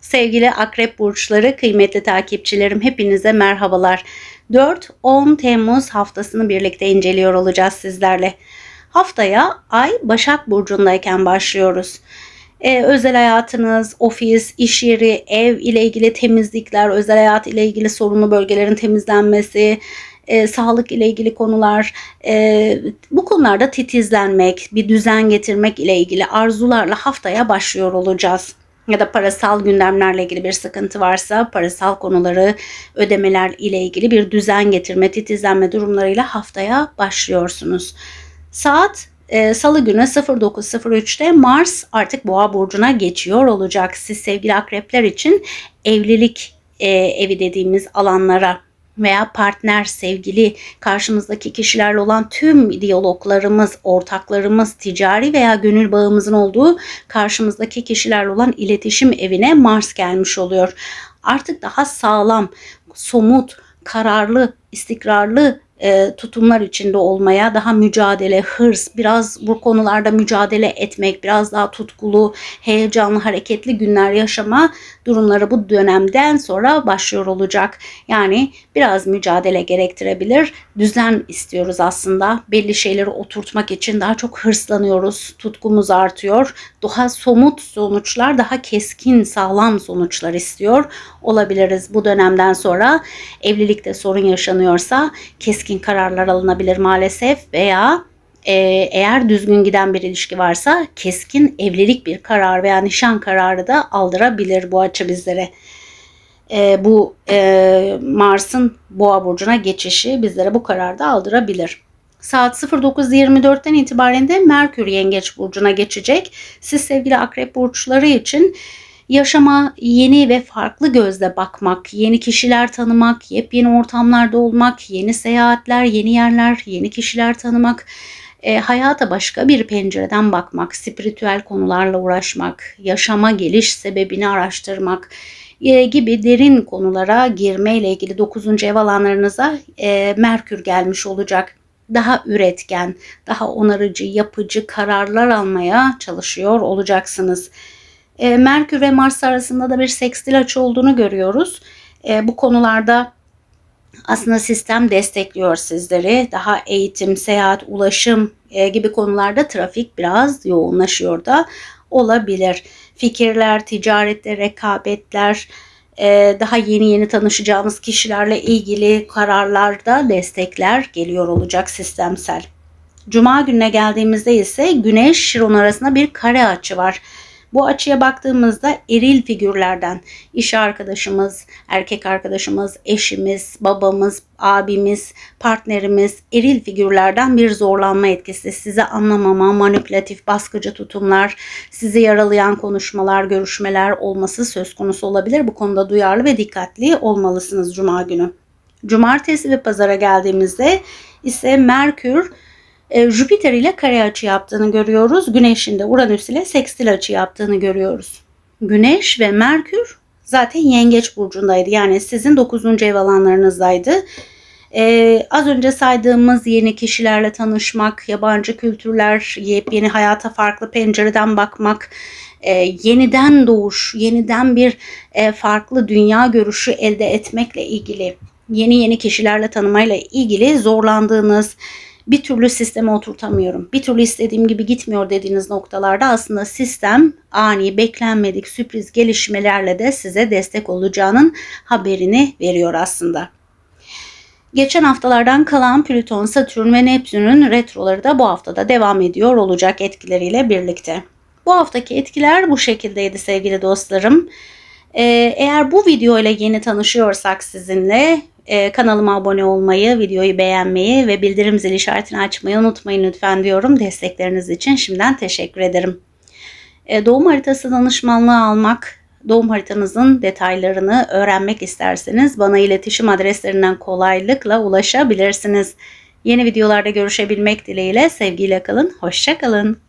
Sevgili akrep burçları, kıymetli takipçilerim hepinize merhabalar. 4-10 Temmuz haftasını birlikte inceliyor olacağız sizlerle. Haftaya ay Başak Burcu'ndayken başlıyoruz. Ee, özel hayatınız, ofis, iş yeri, ev ile ilgili temizlikler, özel hayat ile ilgili sorunlu bölgelerin temizlenmesi, e, sağlık ile ilgili konular, e, bu konularda titizlenmek, bir düzen getirmek ile ilgili arzularla haftaya başlıyor olacağız ya da parasal gündemlerle ilgili bir sıkıntı varsa parasal konuları ödemeler ile ilgili bir düzen getirme, titizlenme durumlarıyla haftaya başlıyorsunuz. Saat e, Salı günü 09.03'te Mars artık Boğa burcuna geçiyor olacak. Siz sevgili akrepler için evlilik e, evi dediğimiz alanlara veya partner, sevgili, karşımızdaki kişilerle olan tüm diyaloglarımız, ortaklarımız, ticari veya gönül bağımızın olduğu karşımızdaki kişilerle olan iletişim evine Mars gelmiş oluyor. Artık daha sağlam, somut, kararlı, istikrarlı e, tutumlar içinde olmaya, daha mücadele, hırs, biraz bu konularda mücadele etmek, biraz daha tutkulu, heyecanlı, hareketli günler yaşama durumları bu dönemden sonra başlıyor olacak. Yani biraz mücadele gerektirebilir. Düzen istiyoruz aslında. Belli şeyleri oturtmak için daha çok hırslanıyoruz. Tutkumuz artıyor. Daha somut sonuçlar, daha keskin, sağlam sonuçlar istiyor olabiliriz bu dönemden sonra. Evlilikte sorun yaşanıyorsa keskin kararlar alınabilir maalesef veya e, eğer düzgün giden bir ilişki varsa keskin evlilik bir karar veya nişan kararı da aldırabilir bu açı bizlere. E, bu e, Mars'ın Boğa burcuna geçişi bizlere bu kararı da aldırabilir. Saat 09.24'ten itibaren de Merkür Yengeç burcuna geçecek. Siz sevgili akrep burçları için yaşama yeni ve farklı gözle bakmak, yeni kişiler tanımak, yepyeni ortamlarda olmak, yeni seyahatler, yeni yerler, yeni kişiler tanımak, e, hayata başka bir pencereden bakmak, spiritüel konularla uğraşmak, yaşama geliş sebebini araştırmak e, gibi derin konulara girmeyle ilgili 9. ev alanlarınıza e, Merkür gelmiş olacak. Daha üretken, daha onarıcı, yapıcı kararlar almaya çalışıyor olacaksınız. E, Merkür ve Mars arasında da bir sekstil açı olduğunu görüyoruz. E, bu konularda aslında sistem destekliyor sizleri. Daha eğitim, seyahat, ulaşım e, gibi konularda trafik biraz yoğunlaşıyor da olabilir. Fikirler, ticarette rekabetler, e, daha yeni yeni tanışacağımız kişilerle ilgili kararlarda destekler geliyor olacak sistemsel. Cuma gününe geldiğimizde ise Güneş Şiron arasında bir kare açı var. Bu açıya baktığımızda eril figürlerden iş arkadaşımız, erkek arkadaşımız, eşimiz, babamız, abimiz, partnerimiz eril figürlerden bir zorlanma etkisi, sizi anlamama, manipülatif, baskıcı tutumlar, sizi yaralayan konuşmalar, görüşmeler olması söz konusu olabilir. Bu konuda duyarlı ve dikkatli olmalısınız cuma günü. Cumartesi ve pazara geldiğimizde ise Merkür Jüpiter ile kare açı yaptığını görüyoruz. Güneş'in de Uranüs ile sekstil açı yaptığını görüyoruz. Güneş ve Merkür zaten Yengeç burcundaydı. Yani sizin 9. ev alanlarınızdaydı. Ee, az önce saydığımız yeni kişilerle tanışmak, yabancı kültürler, yepyeni hayata farklı pencereden bakmak, e, yeniden doğuş, yeniden bir e, farklı dünya görüşü elde etmekle ilgili, yeni yeni kişilerle tanımayla ilgili zorlandığınız, bir türlü sisteme oturtamıyorum. Bir türlü istediğim gibi gitmiyor dediğiniz noktalarda aslında sistem ani, beklenmedik sürpriz gelişmelerle de size destek olacağının haberini veriyor aslında. Geçen haftalardan kalan Plüton, Satürn ve Neptün'ün retroları da bu haftada devam ediyor olacak etkileriyle birlikte. Bu haftaki etkiler bu şekildeydi sevgili dostlarım. Ee, eğer bu video ile yeni tanışıyorsak sizinle e, kanalıma abone olmayı, videoyu beğenmeyi ve bildirim zil işaretini açmayı unutmayın lütfen diyorum. Destekleriniz için şimdiden teşekkür ederim. E, doğum haritası danışmanlığı almak, doğum haritanızın detaylarını öğrenmek isterseniz bana iletişim adreslerinden kolaylıkla ulaşabilirsiniz. Yeni videolarda görüşebilmek dileğiyle sevgiyle kalın, hoşça kalın.